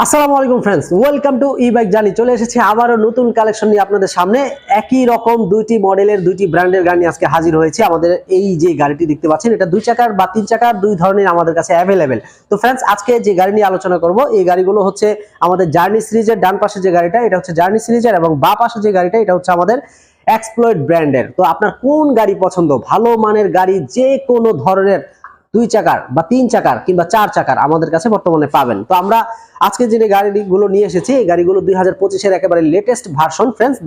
আসসালামু আলাইকুম friends welcome to E bike জানি চলে এসেছি আবারও নতুন কালেকশন নিয়ে আপনাদের সামনে। একই রকম দুইটি মডেলের দুইটি ব্র্যান্ডের গাড়ি আজকে হাজির হয়েছে। আমাদের এই যে গাড়িটি দেখতে পাচ্ছেন, এটা দুই চাকার বা তিন চাকার, দুই ধরনের আমাদের কাছে অ্যাভেলেবেল তো ফ্রেন্ডস আজকে যে গাড়ি নিয়ে আলোচনা করব, এই গাড়িগুলো হচ্ছে আমাদের জার্নি সিরিজের ডান পাশে যে গাড়িটা, এটা হচ্ছে জার্নি সিরিজের এবং বা পাশে যে গাড়িটা, এটা হচ্ছে আমাদের এক্সপ্লয়েড ব্র্যান্ডের তো আপনার কোন গাড়ি পছন্দ? ভালো মানের গাড়ি যে কোনো ধরনের। দুই চাকার বা তিন চাকার কিংবা চার চাকার আমাদের কাছে বর্তমানে পাবেন। তো আমরা আজকে যে গাড়িগুলো নিয়ে এসেছি, এই গাড়িগুলো দুই হাজার পঁচিশের একেবারে লেটেস্ট ভার্সন ফ্রেন্ডস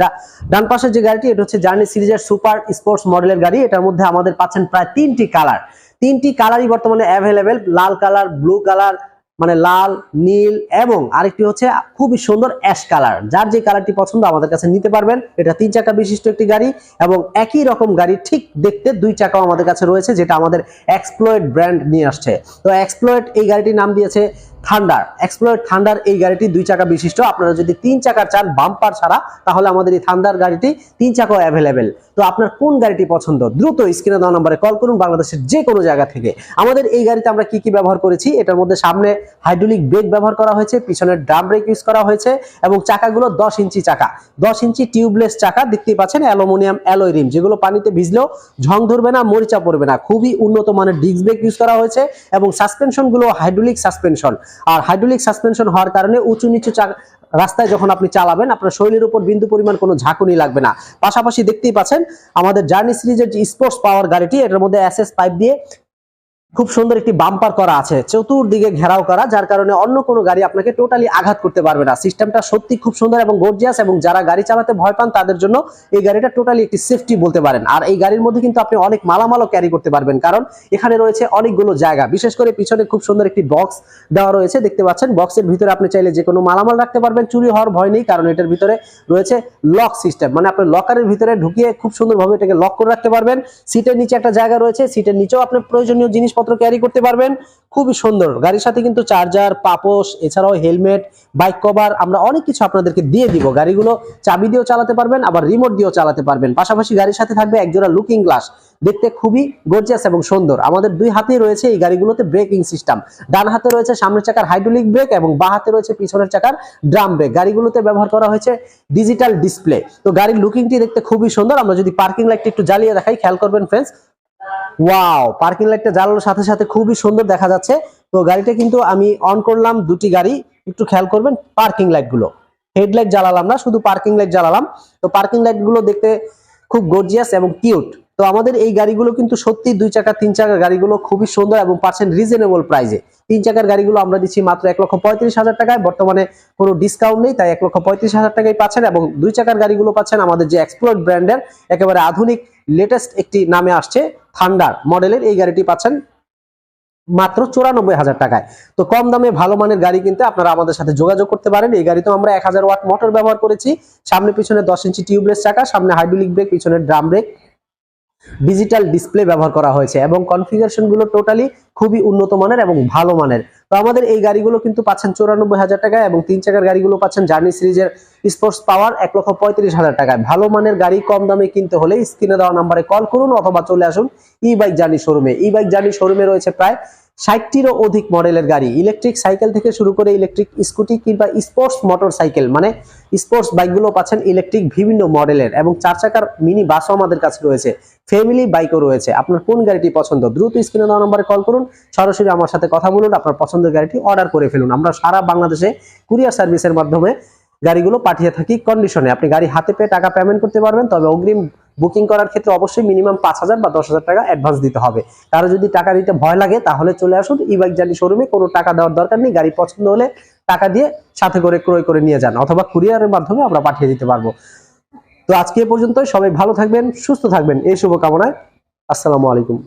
ডান পাশের যে গাড়িটি, এটা হচ্ছে জার্নি সিরিজের সুপার স্পোর্টস মডেলের গাড়ি। এটার মধ্যে আমাদের পাচ্ছেন প্রায় তিনটি কালার তিনটি কালারই বর্তমানে অ্যাভেলেবেল লাল কালার ব্লু কালার মানে লাল, নীল এবং আরেকটি হচ্ছে খুবই সুন্দর অ্যাশ কালার। যার যে কালারটি পছন্দ আমাদের কাছে নিতে পারবেন, এটা তিন চাকা বিশিষ্ট একটি গাড়ি এবং একই রকম গাড়ি ঠিক দেখতে দুই চাকাও আমাদের কাছে রয়েছে, যেটা আমাদের এক্সপ্লয়েড ব্র্যান্ড নিয়ে আসছে। তো এক্সপ্লয়েড এই গাড়িটির নাম দিয়েছে থান্ডার এক্সপ্লয়েড থান্ডার এই গাড়িটি দুই চাকা বিশিষ্ট। আপনারা যদি তিন চাকার চান বাম্পার ছাড়া, তাহলে আমাদের এই থান্ডার গাড়িটি তিন চাকাও অ্যাভেলেবেল তো আপনার কোন গাড়িটি পছন্দ? দ্রুত স্ক্রিনে দেওয়া নম্বরে কল করুন বাংলাদেশের যে কোনো জায়গা থেকে। আমাদের এই গাড়িতে আমরা কি কি ব্যবহার করেছি? এটার মধ্যে সামনে হাইড্রোলিক ব্রেক ব্যবহার করা হয়েছে, পিছনের ড্রাম ব্রেক ইউজ করা হয়েছে, এবং চাকাগুলো দশ ইঞ্চি চাকা। দশ ইঞ্চি টিউবলেস চাকা, দেখতেই পাচ্ছেন, অ্যালুমিনিয়াম অ্যালয় রিম যেগুলো পানিতে ভিজলেও ঝং ধরবে না, মরিচা পড়বে না। খুবই উন্নত মানের ডিস্ক ব্রেক ইউজ করা হয়েছে, এবং সাসপেনশনগুলো হাইড্রোলিক সাসপেনশন আর হাইড্রোলিক সাসপেনশন হওয়ার কারণে উঁচু নিচু রাস্তায় যখন আপনি চালাবেন, আপনার শরীরের উপর বিন্দু পরিমাণ কোনো ঝাঁকুনি লাগবে না। পাশাপাশি দেখতেই পাচ্ছেন, আমাদের জার্নি সিরিজের যে স্পোর্টস পাওয়ার গাড়িটি, এটার মধ্যে এসএস পাইপ দিয়ে খুব সুন্দর একটি বাম্পার করা আছে, চতুর্দিকে ঘেরাও করা, যার কারণে অন্য কোনো গাড়ি আপনাকে টোটালি আঘাত করতে পারবে না। সিস্টেমটা সত্যি খুব সুন্দর এবং গর্জিয়াস এবং যারা গাড়ি চালাতে ভয় পান, তাদের জন্য এই গাড়িটা টোটালি একটি সেফটি বলতে পারেন। আর এই গাড়ির মধ্যে কিন্তু আপনি অনেক মালামালও ক্যারি করতে পারবেন, কারণ এখানে রয়েছে অনেকগুলো জায়গা। বিশেষ করে পিছনে খুব সুন্দর একটি বক্স দেওয়া রয়েছে, দেখতে পাচ্ছেন। বক্সের ভিতরে আপনি চাইলে যে কোনো মালামাল রাখতে পারবেন, চুরি হওয়ার ভয় নেই, কারণ এটার ভিতরে রয়েছে লক সিস্টেম মানে আপনি লকারের ভিতরে ঢুকিয়ে খুব সুন্দরভাবে এটাকে লক করে রাখতে পারবেন। সিটের নিচে একটা জায়গা রয়েছে সিটের নিচেও আপনি প্রয়োজনীয় জিনিসপত্র ক্যারি করতে পারবেন। খুবই সুন্দর। গাড়ির সাথে কিন্তু চার্জার পাপোশ, এছাড়াও হেলমেট বাইক কভার আমরা অনেক কিছু আপনাদেরকে দিয়ে দিব। গাড়িগুলো চাবি দিয়েও চালাতে পারবেন, আবার রিমোট দিয়েও চালাতে পারবেন। পাশাপাশি গাড়ির সাথে থাকবে একজোড়া লুকিং গ্লাস দেখতে খুবই গর্জিয়াস এবং সুন্দর। আমাদের দুই হাতেই রয়েছে এই গাড়িগুলোতে ব্রেকিং সিস্টেম ডান হাতে রয়েছে সামনের চাকার হাইড্রোলিক ব্রেক এবং বা হাতে রয়েছে পিছনের চাকার ড্রাম ব্রেক গাড়িগুলোতে ব্যবহার করা হয়েছে ডিজিটাল ডিসপ্লে তো গাড়ির লুকিংটি দেখতে খুবই সুন্দর। আমরা যদি পার্কিং লাইটটি একটু জ্বালিয়ে দেখাই, খেয়াল করবেন ফ্রেন্ডস ওয়াও পার্কিং লাইটটা জ্বালানোর সাথে সাথে খুবই সুন্দর দেখা যাচ্ছে। তো গাড়িটা কিন্তু আমি অন করলাম দুটি গাড়ি। একটু খেয়াল করবেন পার্কিং লাইটগুলো। হেডলাইট জ্বালালাম না, শুধু পার্কিং লাইট জ্বালালাম। তো পার্কিং লাইটগুলো দেখতে খুব গর্জিয়াস এবং কিউট তো আমাদের এই গাড়িগুলো কিন্তু সত্যি দুই চাকা, তিন চাকার গাড়িগুলো খুবই সুন্দর এবং পাচ্ছেন রিজনেবল প্রাইসে তিন চাকার গাড়িগুলো আমরা দিচ্ছি মাত্র এক লক্ষ পঁয়ত্রিশ হাজার টাকায়। বর্তমানে কোনো ডিসকাউন্ট নেই, তাই এক লক্ষ পঁয়ত্রিশ হাজার টাকায় পাচ্ছেন এবং দুই চাকার গাড়িগুলো পাচ্ছেন আমাদের যে এক্সপ্লোর ব্র্যান্ডের একেবারে আধুনিক লেটেস্ট একটি নামে আসছে থান্ডার মডেলের এই গাড়িটি পাচ্ছেন মাত্র চুরানব্বই হাজার টাকায়। তো কম দামে ভালো মানের গাড়ি কিনতে আপনারা আমাদের সাথে যোগাযোগ করতে পারেন। এই গাড়িতে আমরা এক হাজার ওয়াট মোটর ব্যবহার করেছি। সামনে পিছনে দশ ইঞ্চি টিউবলেস চাকা, সামনে হাইড্রোলিক ব্রেক পিছনে ড্রাম ব্রেক ডিজিটাল ডিসপ্লে ব্যবহার করা হয়েছে এবং কনফিগারেশনগুলো টোটালি খুবই উন্নত মানের এবং ভালো মানের। তো আমাদের এই গাড়িগুলো কিন্তু পাচ্ছেন চৌরানব্বই হাজার টাকায় এবং তিন চাকার গাড়িগুলো পাচ্ছেন জার্নি সিরিজের স্পোর্টস পাওয়ার এক লক্ষ পঁয়ত্রিশ হাজার টাকায়। ভালো মানের গাড়ি কম দামে কিনতে হলে স্ক্রিনে দেওয়া নাম্বারে কল করুন অথবা চলে আসুন ই বাইক জার্নি শোরুমে ই বাইক জার্নি শোরুমে রয়েছে প্রায় ষাটটিরও অধিক মডেলের গাড়ি। ইলেকট্রিক সাইকেল থেকে শুরু করে ইলেকট্রিক স্কুটি কিংবা স্পোর্টস মোটর সাইকেল মানে স্পোর্টস বাইকগুলো পাচ্ছেন ইলেকট্রিক বিভিন্ন মডেলের এবং চার চাকার মিনি বাসও আমাদের কাছে রয়েছে। ফ্যামিলি বাইকও রয়েছে। আপনার কোন গাড়িটি পছন্দ? দ্রুত স্ক্রিনে দেওয়া নম্বরে কল করুন। সরাসরি আমার সাথে কথা বলুন। আপনার পছন্দের গাড়িটি অর্ডার করে ফেলুন। আমরা সারা বাংলাদেশে কুরিয়ার সার্ভিসের মাধ্যমে গাড়িগুলো পাঠিয়ে থাকি কন্ডিশনে আপনি গাড়ি হাতে পেয়ে টাকা পেমেন্ট করতে পারবেন, তবে অগ্রিম বুকিং করার ক্ষেত্রে অবশ্যই মিনিমাম পাঁচ হাজার বা দশ হাজার টাকা অ্যাডভান্স দিতে হবে। কারও যদি টাকা দিতে ভয় লাগে, তাহলে চলে আসুন ই বাইক জার্নি শোরুমে কোনো টাকা দেওয়ার দরকার নেই, গাড়ি পছন্দ হলে টাকা দিয়ে সাথে করে ক্রয় করে নিয়ে যান, অথবা কুরিয়ারের মাধ্যমে আমরা পাঠিয়ে দিতে পারব। তো আজকে পর্যন্ত সবাই ভালো থাকবেন, সুস্থ থাকবেন, এই শুভকামনায়। আসসালামু আলাইকুম।